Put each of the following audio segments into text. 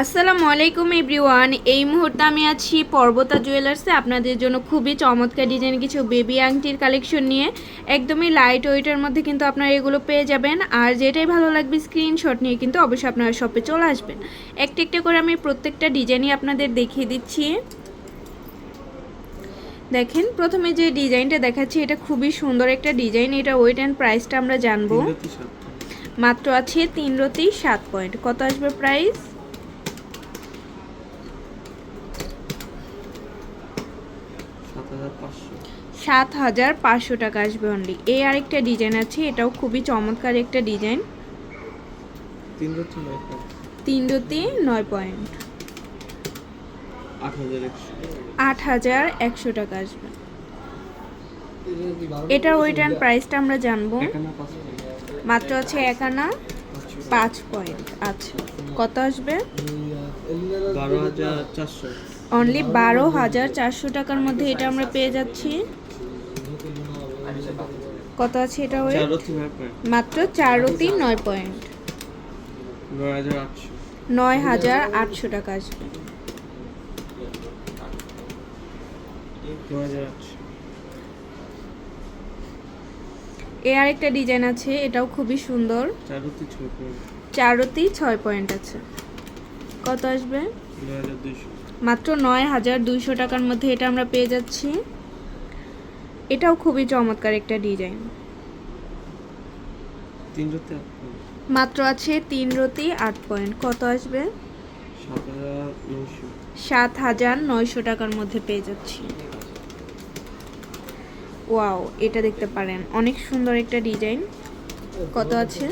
আসসালামু আলাইকুম এভরিওয়ান। এই মুহূর্তে আমি আছি পর্বতা জুয়েলার্সে। আপনাদের জন্য খুবই চমৎকার ডিজাইন কিছু বেবি আংটির কালেকশন নিয়ে। একদমই লাইট ওয়েটের মধ্যে কিন্তু আপনারা এগুলো পেয়ে যাবেন। আর যেটাই ভালো লাগবে স্ক্রিনশট নিয়ে কিন্তু অবশ্যই আপনারা শপে চলে আসবেন। একটা একটা করে আমি প্রত্যেকটা ডিজাইনই আপনাদের দেখিয়ে দিচ্ছি। দেখেন প্রথমে যে ডিজাইনটা দেখাচ্ছি এটা খুবই সুন্দর একটা ডিজাইন। এটা ওয়েট অ্যান্ড প্রাইসটা আমরা জানব। মাত্র আছে তিন রতি সাত পয়েন্ট কত আসবে প্রাইস সাত হাজার পাঁচশো। টাকা আসবে অনলি এই আরেকটা ডিজাইন আছে এটাও খুবই চমৎকার একটা ডিজাইন তিন রতি নয় পয়েন্ট। আট হাজার একশো। টাকা আসবে। এটার ওয়েট অ্যান্ড প্রাইসটা আমরা জানব। মাত্র আছে এক আনা পাঁচ পয়েন্ট। আচ্ছা কত আসবে? বারো হাজার চারশো। অনলি বারো হাজার চারশো টাকার মধ্যে এটা আমরা পেয়ে যাচ্ছি। কত আছে এটা ওয়েট মাত্র চার রতি নয় পয়েন্ট নয় হাজার আটশো। টাকা আসবে এ আরেকটা ডিজাইন আছে এটাও খুবই সুন্দর। চাররতি ছয় পয়েন্ট আছে। কত আসবে? হাজার দুইশো। মাত্র নয় হাজার দুইশো টাকার মধ্যে এটা আমরা পেয়ে যাচ্ছি। এটাও খুবই চমৎকার একটা ডিজাইন। মাত্র আছে তিন রতি আট পয়েন্ট কত আসবে? সাত হাজার নয়শো। টাকার মধ্যে পেয়ে যাচ্ছি। ওয়াও এটা দেখতে পারেন। অনেক সুন্দর একটা ডিজাইন। কত আছে?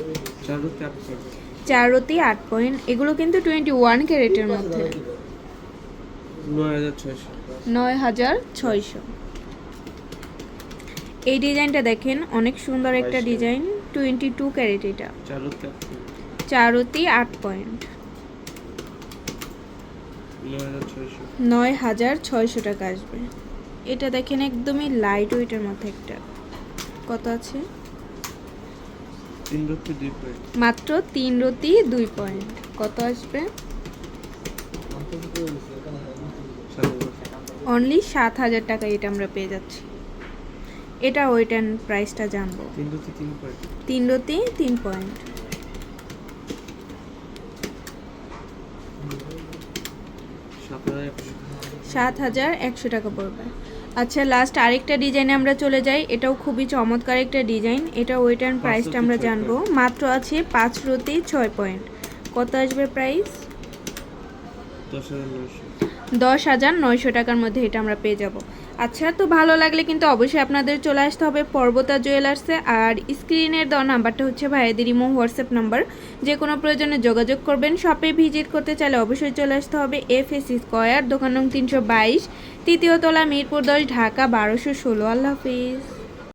চার রতি আট পয়েন্ট এগুলো কিন্তু টোয়েন্টি ওয়ান ক্যারেটের মধ্যে। নয় হাজার ছয়শো। এই ডিজাইনটা দেখেন অনেক সুন্দর একটা ডিজাইন টোয়েন্টি টু ক্যারেট এটা। চারতি আট পয়েন্ট। নয় হাজার ছয়শো। টাকা আসবে। এটা দেখেন একদমই লাইট ওয়েটের মধ্যে একটা। কত আছে? মাত্র তিন রতি দুই পয়েন্ট। কত আসবে? অনলি সাত হাজার টাকা এটা আমরা পেয়ে যাচ্ছি। এটা ওয়েট অ্যান্ড প্রাইসটা জানব তিন রতি তিন পয়েন্ট সাত হাজার একশো সাত হাজার একশো টাকা পড়বে। আচ্ছা লাস্ট আরেকটা ডিজাইনে আমরা চলে যাই। এটাও খুবই চমৎকার একটা ডিজাইন এটা ওয়েট অ্যান্ড প্রাইসটা আমরা জানব। মাত্র আছে পাঁচ রতি ছয় পয়েন্ট কত আসবে প্রাইস দশ হাজার নয়শো। দশ হাজার নয়শো টাকার মধ্যে এটা আমরা পেয়ে যাব। আচ্ছা তো ভালো লাগলে কিন্তু অবশ্যই আপনাদের চলে আসতে হবে পর্বতা জুয়েলার্সে। আর স্ক্রিনের দেওয়া নাম্বারটা হচ্ছে ভাইয়াদের ইমো, হোয়াটসঅ্যাপ নাম্বার। যে কোনো প্রয়োজনে যোগাযোগ করবেন। শপে ভিজিট করতে চাইলে অবশ্যই চলে আসতে হবে এফ এস স্কোয়ার, দোকান নং তিনশো বাইশ, তৃতীয় তলা মিরপুর দশ, ঢাকা বারোশো ষোলো। আল্লাহ হাফিজ।